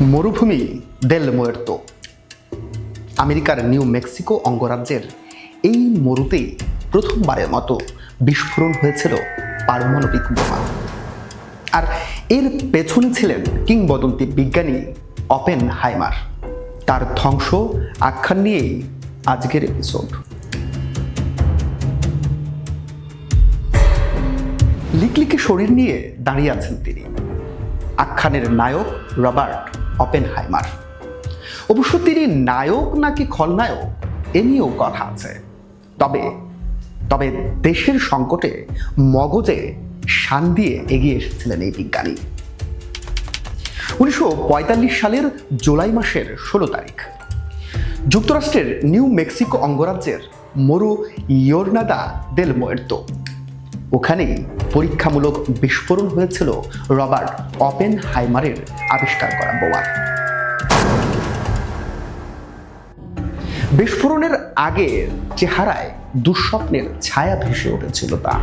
মরুভূমি দেল মুয়ের্তো আমেরিকার new Mexico অঙ্গরাজ্যের এই মরুতেই প্রথমবারের মতো বিস্ফোরণ হয়েছিল পারমাণবিক বোমা আর এর পেছনে ছিলেন কিংবদন্তি বিজ্ঞানী অপেন হাইমার তার ধ্বংস আখ্যান নিয়েই আজকের এপিসোড লিকলিকে শরীর নিয়ে দাঁড়িয়ে আছেন তিনি। আখ্যানের নায়ক রবার্ট অপেন হাইমার অবশ্য তিনি নায়ক নাকি খলনায়ক, এ নিয়েও কথা আছে। তবে তবে দেশের সংকটে মগজে শান দিয়ে এগিয়ে এসেছিলেন এই বিজ্ঞানী। উনিশশো পঁয়তাল্লিশ সালের জুলাই মাসের ষোলো তারিখ। যুক্তরাষ্ট্রের নিউ মেক্সিকো অঙ্গরাজ্যের মরু ইয়োরনাদা দেল মোয়ের্তো। ওখানেই পরীক্ষামূলক বিস্ফোরণ হয়েছিল রবার্ট অপেন হাইমারের আবিষ্কার করা বোমার। বিস্ফোরণের আগে চেহারায় দুঃস্বপ্নের ছায়া ভেসে উঠেছিল তার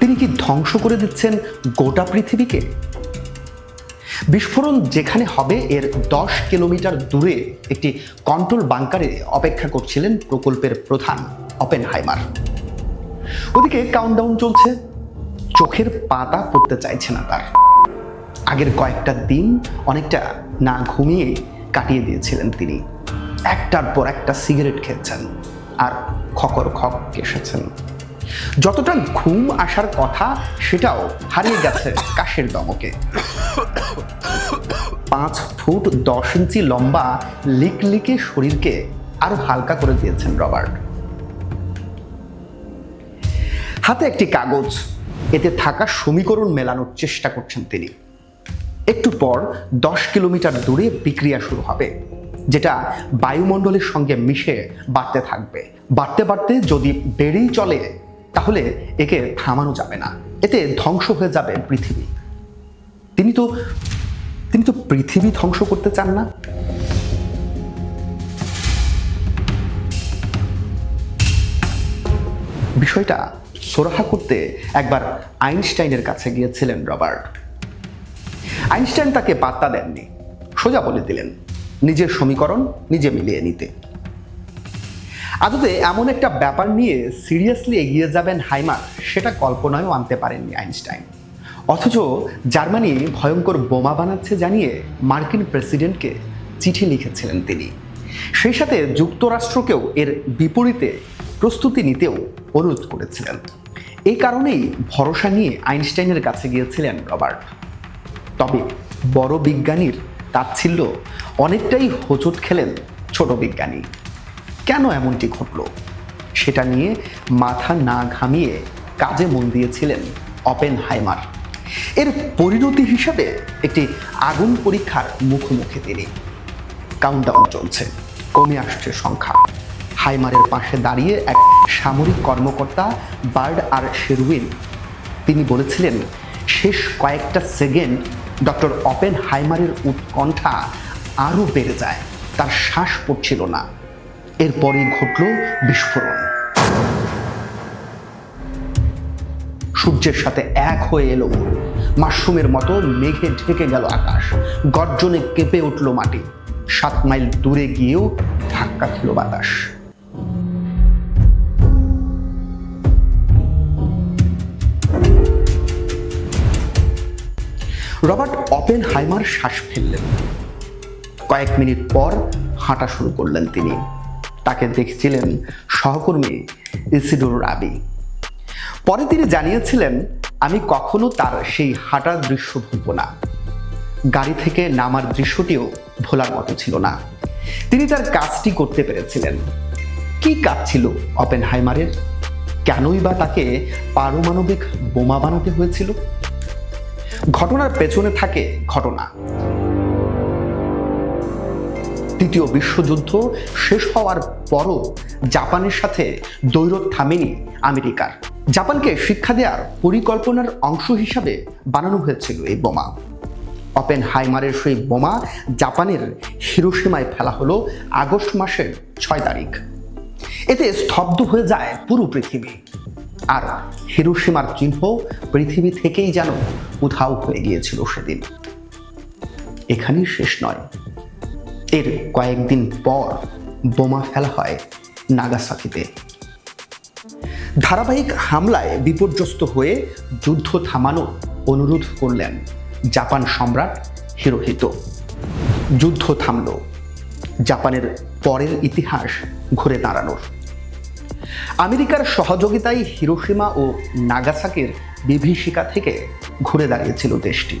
তিনি কি ধ্বংস করে দিচ্ছেন গোটা পৃথিবীকে? বিস্ফোরণ যেখানে হবে, এর দশ কিলোমিটার দূরে একটি কন্ট্রোল বাংকারে অপেক্ষা করছিলেন প্রকল্পের প্রধান অপেন হাইমার ওদিকে কাউন্টডাউন চলছে। চোখের পাতা পড়তে চাইছে না তার। আগের কয়েকটা দিন অনেকটা না ঘুমিয়ে কাটিয়ে দিয়েছিলেন তিনি। একটার পর একটা সিগারেট খেয়েছেন আর খকর খক কেসেছেন। যতটা ঘুম আসার কথা, সেটাও হারিয়ে গেছে কাশের দমকে। পাঁচ ফুট দশ ইঞ্চি লম্বা, লিকলিকে শরীরকে আরও হালকা করে দিয়েছেন রবার্ট। হাতে একটি কাগজ, এতে থাকা সমীকরণ মেলানোর চেষ্টা করছেন তিনি। একটু পর দশ কিলোমিটার দূরে বিক্রিয়া শুরু হবে। যেটা বায়ুমণ্ডলের সঙ্গে মিশে বাড়তে থাকবে। বাড়তে বাড়তে যদি বেড়েই চলে, তাহলে একে থামানো যাবে না। এতে ধ্বংস হয়ে যাবে পৃথিবী। তিনি তো তিনি তো পৃথিবী ধ্বংস করতে চান না? বিষয়টা সোরাহা করতে একবার আইনস্টাইনের কাছে গিয়েছিলেন রবার্ট। আইনস্টাইন তাকে পাত্তা দেননি। সোজা বলে দিলেন নিজের সমীকরণ নিজে মিলিয়ে নিতে। আদতে এমন একটা ব্যাপার নিয়ে সিরিয়াসলি এগিয়ে যাবেন হাইমার, সেটা কল্পনায়ও আনতে পারেননি আইনস্টাইন। অথচ জার্মানি ভয়ঙ্কর বোমা বানাচ্ছে জানিয়ে মার্কিন প্রেসিডেন্টকে চিঠি লিখেছিলেন তিনি। সেই সাথে যুক্তরাষ্ট্রকেও এর বিপরীতে প্রস্তুতি নিতেও অনুরোধ করেছিলেন। এই কারণেই ভরসা নিয়ে আইনস্টাইনের কাছে গিয়েছিলেন রবার্ট। তবে বড় বিজ্ঞানীর তাচ্ছিল্য অনেকটাই হোঁচট খেলেন ছোট বিজ্ঞানী। কেন এমনটি ঘটল? সেটা নিয়ে মাথা না ঘামিয়ে কাজে মন দিয়েছিলেন অপেন হাইমার এর পরিণতি হিসাবে একটি আগুন পরীক্ষার মুখোমুখি তিনি। কাউন্টডাউন চলছে, কমে আসছে সংখ্যা। হাইমারের পাশে দাঁড়িয়ে এক সামরিক কর্মকর্তা বার্ড আর শেরউইন তিনি বলেছিলেন, শেষ কয়েকটা সেকেন্ড ডক্টর অপেন হাইমারের উৎকণ্ঠা আরও বেড়ে যায়। তার শ্বাস পড়ছিল না। এরপরই ঘটল বিস্ফোরণ। সূর্যের সাথে এক হয়ে এলো মাশরুমের মতো মেঘে ঢেকে গেল আকাশ। গর্জনে কেঁপে উঠল মাটি। সাত মাইল দূরে গিয়েও ধাক্কা খেল বাতাস। রবার্ট অপেন হাইমার শ্বাস ফেললেন। কয়েক মিনিট পর হাঁটা শুরু করলেন তিনি। তাকে দেখছিলেন সহকর্মী ইসিডুর রাবি। পরে তিনি জানিয়েছিলেন, আমি কখনো তার সেই হাঁটার দৃশ্য ভুলব না। গাড়ি থেকে নামার দৃশ্যটিও ভোলার মতো ছিল না। তিনি তার কাজটি করতে পেরেছিলেন। কি কাজ ছিল অপেন হাইমারের কেনই বা তাকে পারমাণবিক বোমা বানাতে হয়েছিল? ঘটনার পেছনে থাকে ঘটনা। তৃতীয় বিশ্বযুদ্ধ শেষ হওয়ার পরও জাপানের সাথে দৈরত থামেনি আমেরিকার। জাপানকে শিক্ষা দেওয়ার পরিকল্পনার অংশ হিসাবে বানানো হয়েছিল এই বোমা। অপেন হাইমারের সেই বোমা জাপানের হিরোসীমায় ফেলা হলো আগস্ট মাসের ছয় তারিখ। এতে স্তব্ধ হয়ে যায় পুরো পৃথিবী। আর হিরোসীমার চিহ্ন পৃথিবী থেকেই যেন উধাও হয়ে গিয়েছিল সেদিন। এখানেই শেষ নয়। এর কয়েকদিন পর বোমা ফেলা হয় নাগাসাকিতে। ধারাবাহিক হামলায় বিপর্যস্ত হয়ে যুদ্ধ থামানো অনুরোধ করলেন জাপান সম্রাট হিরোহিতো। যুদ্ধ থামল, জাপানের পরের ইতিহাস ঘুরে দাঁড়ানোর। আমেরিকার সহযোগিতায় হিরোসীমা ও নাগাসাকির বিভীষিকা থেকে ঘুরে দাঁড়িয়েছিল দেশটি।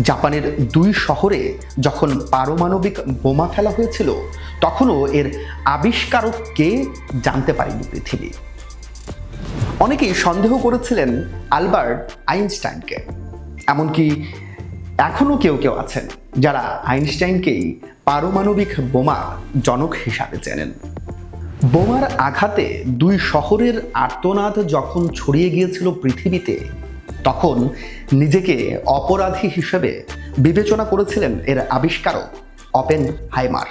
জাপানের দুই শহরে যখন পারমাণবিক বোমা ফেলা হয়েছিল, তখনও এর আবিষ্কারক কে জানতে পারেনি পৃথিবী। অনেকেই সন্দেহ করেছিলেন আলবার্ট আইনস্টাইনকে। এমনকি এখনও কেউ কেউ আছেন যারা আইনস্টাইনকেই পারমাণবিক বোমা জনক হিসাবে চেনেন। বোমার আঘাতে দুই শহরের আর্তনাদ যখন ছড়িয়ে গিয়েছিল পৃথিবীতে তখন নিজেকে অপরাধী হিসেবে বিবেচনা করেছিলেন এর আবিষ্কারক অপেন হাইমার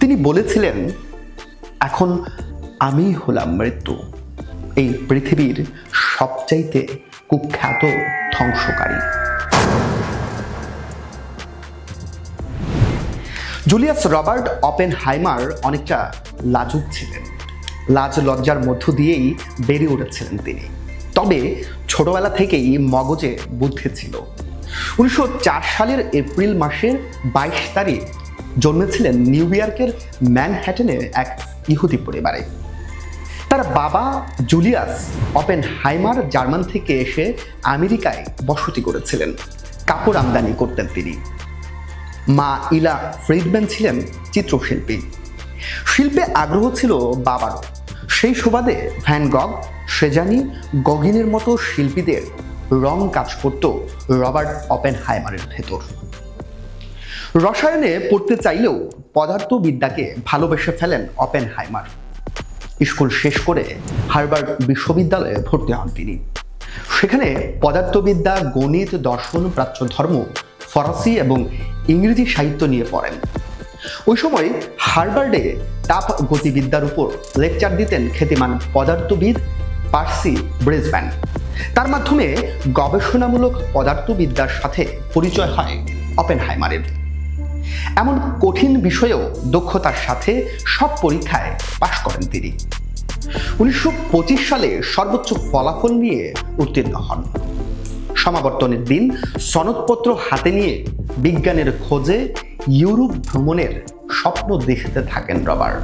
তিনি বলেছিলেন, এখন আমি হলাম মৃত্যু। এই পৃথিবীর সবচাইতে কুখ্যাত ধ্বংসকারী। জুলিয়াস রবার্ট অপেন হাইমার অনেকটা লাজুক ছিলেন। লাজ লজ্জার মধ্য দিয়েই বেড়ে উঠেছিলেন তিনি। তবে ছোটবেলা থেকেই মগজে বুদ্ধি ছিল। উনিশশো চার সালের এপ্রিল মাসের বাইশ তারিখ জন্মেছিলেন নিউ ইয়র্কের ম্যানহ্যাটেনের এক ইহুদি পরিবারে। তার বাবা জুলিয়াস অপেন হাইমার জার্মান থেকে এসে আমেরিকায় বসতি করেছিলেন কাপড় আমদানি করতেন তিনি। মা ইলা ফ্রিডম্যান ছিলেন চিত্রশিল্পী। শিল্পে আগ্রহ ছিল বাবারও। সেই সুবাদে ভ্যান গগ সেজানি গগিনের মতো শিল্পীদের রং কাজ করত রবার্ট অপেন হাইমারের ভেতর। রসায়নে পড়তে চাইলেও পদার্থবিদ্যাকে ভালোবেসে ফেলেন অপেন হাইমার স্কুল শেষ করে হার্ভার্ড বিশ্ববিদ্যালয়ে ভর্তি হন তিনি। সেখানে পদার্থবিদ্যা, গণিত, দর্শন, প্রাচ্য ধর্ম, ফরাসি এবং ইংরেজি সাহিত্য নিয়ে পড়েন। ওই সময় হার্ভার্ডে তাপ গতিবিদ্যার উপর লেকচার দিতেন খ্যাতিমান পদার্থবিদ পার্সি ব্রেসব্যান তার মাধ্যমে গবেষণামূলক পদার্থবিদ্যার সাথে পরিচয় হয় অপেনহাইমারের। এমন কঠিন বিষয়েও দক্ষতার সাথে সব পরীক্ষায় পাশ করেন তিনি। উনিশশো পঁচিশ সালে সর্বোচ্চ ফলাফল নিয়ে উত্তীর্ণ হন। সমাবর্তনের দিন সনদপত্র হাতে নিয়ে বিজ্ঞানের খোঁজে ইউরোপ ভ্রমণের স্বপ্ন দেখতে থাকেন রবার্ট।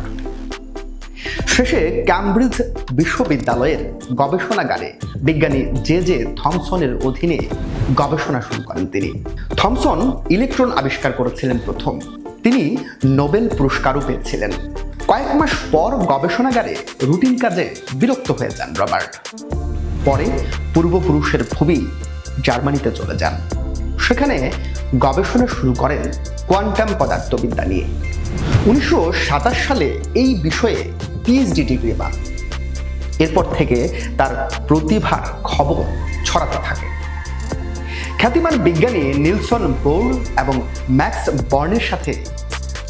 শেষে ক্যামব্রিজ বিশ্ববিদ্যালয়ের গবেষণাগারে বিজ্ঞানী জে জে থমসনের অধীনে গবেষণা শুরু করেন তিনি। থমসন ইলেকট্রন আবিষ্কার করেছিলেন প্রথম। তিনি নোবেল পুরস্কারও পেয়েছিলেন। কয়েক মাস পর গবেষণাগারে রুটিন কাজে বিরক্ত হয়ে যান রবার্ট। পরে পূর্বপুরুষের ভূমি জার্মানিতে চলে যান। সেখানে গবেষণা শুরু করেন কোয়ান্টাম পদার্থবিদ্যা নিয়ে। উনিশশো সাতাশ সালে এই বিষয়ে পিএইচডি ডিগ্রি পান এরপর থেকে তার প্রতিভার খবর ছড়াতে থাকে। খ্যাতিমান বিজ্ঞানী নিলসন বোর এবং ম্যাক্স বর্নের সাথে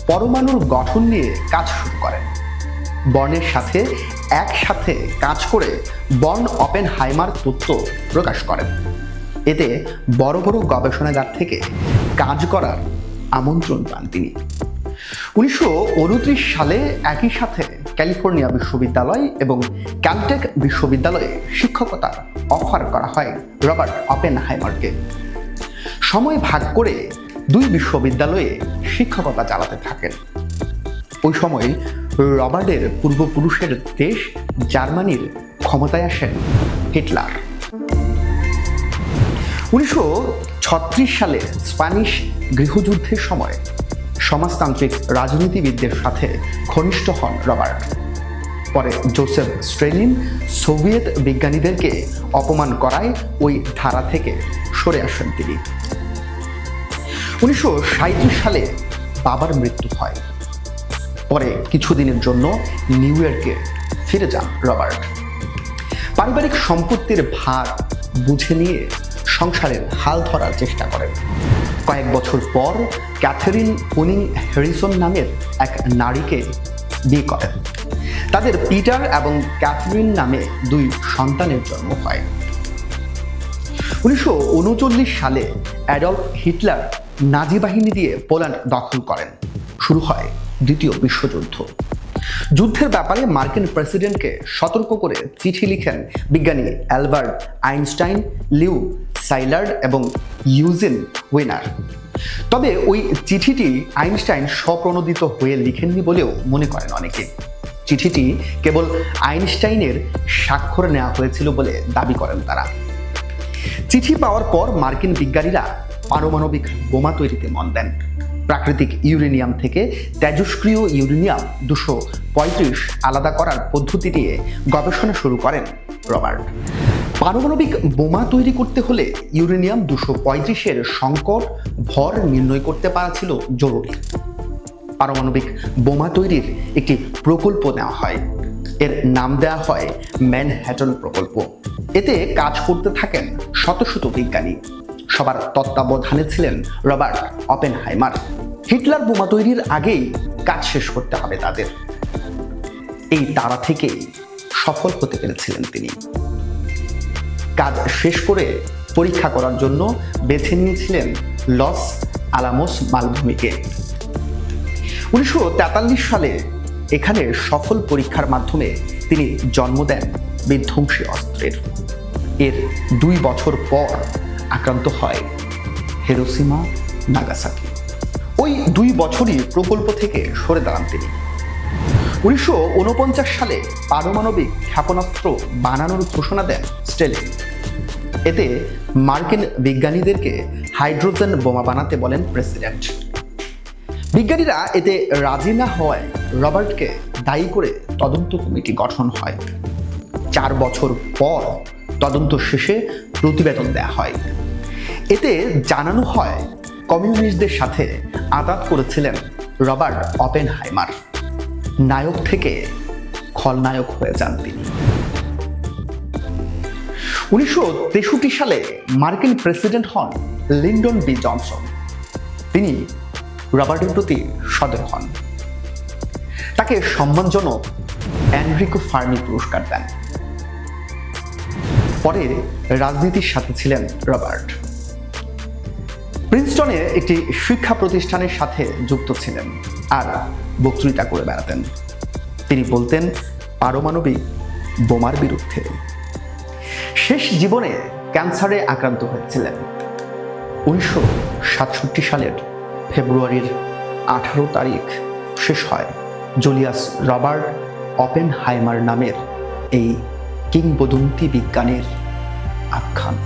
পরমাণুর গঠন নিয়ে কাজ শুরু করেন। বর্ণের সাথে একসাথে কাজ করে বর্ন ওপেন হাইমার তথ্য প্রকাশ করেন। এতে বড় বড় গবেষণাগার থেকে কাজ করার আমন্ত্রণ পান তিনি। উনিশশো উনত্রিশ সালে একই সাথে ক্যালিফোর্নিয়া বিশ্ববিদ্যালয় এবং ক্যালটেক বিশ্ববিদ্যালয়ে শিক্ষকতার অফার করা হয় রবার্ট অপেন হাইমারকে সময় ভাগ করে দুই বিশ্ববিদ্যালয়ে শিক্ষকতা চালাতে থাকেন। ওই সময় রবার্টের পূর্বপুরুষের দেশ জার্মানির ক্ষমতায় আসেন হিটলার। উনিশশো ছত্রিশ সালে স্প্যানিশ গৃহযুদ্ধের সময় সমাজতান্ত্রিক রাজনীতিবিদদের সাথে ঘনিষ্ঠ হন রবার্ট। পরে জোসেফ স্ট্রেলিন সোভিয়েত বিজ্ঞানীদেরকে অপমান করায় ওই ধারা থেকে সরে আসেন তিনি। উনিশশো সাঁইত্রিশ সালে বাবার মৃত্যু হয়। পরে কিছুদিনের জন্য নিউ ইয়র্কে ফিরে যান রবার্ট। পারিবারিক সম্পত্তির ভার বুঝে নিয়ে সংসারের হাল ধরার চেষ্টা করেন। কয়েক বছর পর ক্যাথারিন পুনিং হ্যারিসন নামের এক নারীকে বিয়ে করেন। তাদের পিটার এবং ক্যাথরিন নামে দুই সন্তানের জন্ম হয়। উনিশশো সালে অ্যাডলফ হিটলার নাজি বাহিনী দিয়ে পোল্যান্ড দখল করেন। শুরু হয় দ্বিতীয় বিশ্বযুদ্ধ। যুদ্ধের ব্যাপারে মার্কিন প্রেসিডেন্টকে সতর্ক করে চিঠি লিখেন বিজ্ঞানী অ্যালবার্ট আইনস্টাইন, লিউ সাইলার্ড এবং ইউজেন উইনার। তবে ওই চিঠিটি আইনস্টাইন স্বপ্রণোদিত হয়ে লিখেননি বলেও মনে করেন অনেকে। চিঠিটি কেবল আইনস্টাইনের স্বাক্ষর নেওয়া হয়েছিল বলে দাবি করেন তারা। চিঠি পাওয়ার পর মার্কিন বিজ্ঞানীরা পারমাণবিক বোমা তৈরিতে মন দেন। প্রাকৃতিক ইউরেনিয়াম থেকে তেজস্ক্রিয় ইউরেনিয়াম দুশো পঁয়ত্রিশ আলাদা করার পদ্ধতি নিয়ে গবেষণা শুরু করেন রবার্ট। পারমাণবিক বোমা তৈরি করতে হলে ইউরেনিয়াম দুশো পঁয়ত্রিশের সংকট ভর নির্ণয় করতে পারা ছিল জরুরি। পারমাণবিক বোমা তৈরির একটি প্রকল্প নেওয়া হয়। এর নাম দেওয়া হয় ম্যানহ্যাটন প্রকল্প। এতে কাজ করতে থাকেন শত শত বিজ্ঞানী। সবার তত্ত্বাবধানে ছিলেন রবার্ট অপেনহাইমার। হিটলার বোমা তৈরির আগেই কাজ শেষ করতে হবে তাদের। এই তারা থেকেই সফল হতে পেরেছিলেন তিনি। কাজ শেষ করে পরীক্ষা করার জন্য বেছে নিয়েছিলেন লস আলামোস মালভূমিকে। উনিশশো তেতাল্লিশ সালে এখানে সফল পরীক্ষার মাধ্যমে তিনি জন্ম দেন বিধ্বংসী অস্ত্রের। এর দুই বছর পর আক্রান্ত হয় হেরোসীমা নাগাসাকি। ওই দুই বছরই প্রকল্প থেকে সরে দাঁড়ান তিনি। উনিশশো ঊনপঞ্চাশ সালে পারমাণবিক ক্ষেপণাস্ত্র বানানোর ঘোষণা দেন স্টেলিন। এতে মার্কিন বিজ্ঞানীদেরকে হাইড্রোজেন বোমা বানাতে বলেন প্রেসিডেন্ট। বিজ্ঞানীরা এতে রাজি না হওয়ায় রবার্টকে দায়ী করে তদন্ত কমিটি গঠন হয়। চার বছর পর তদন্ত শেষে প্রতিবেদন দেয়া হয়। এতে জানানো হয়, কমিউনিস্টদের সাথে আঘাত করেছিলেন রবার্ট অপেনহাইমার। নায়ক থেকে খলনায়ক হয়ে যান তিনি। উনিশশো তেষট্টি সালে মার্কিন প্রেসিডেন্ট হন লিন্ডন বি জনসন। তিনি রবার্টের প্রতি সদয় হন। তাকে সম্মানজনক অ্যান্ড্রিকো ফার্মি পুরস্কার দেন। পরে রাজনীতির সাথে ছিলেন রবার্ট। প্রিন্সটনে একটি শিক্ষা প্রতিষ্ঠানের সাথে যুক্ত ছিলেন আর বক্তৃতা করে বেড়াতেন। তিনি বলতেন, পারমাণবিক বোমার বিরুদ্ধে শেষ জীবনে ক্যান্সারে আক্রান্ত হয়েছিলেন। উনিশশো সাতষট্টি সালের ফেব্রুয়ারির আঠারো তারিখ শেষ হয় জুলিয়াস রবার্ট অপেন হাইমার নামের এই কিংবদন্তি বিজ্ঞানের আখ্যান।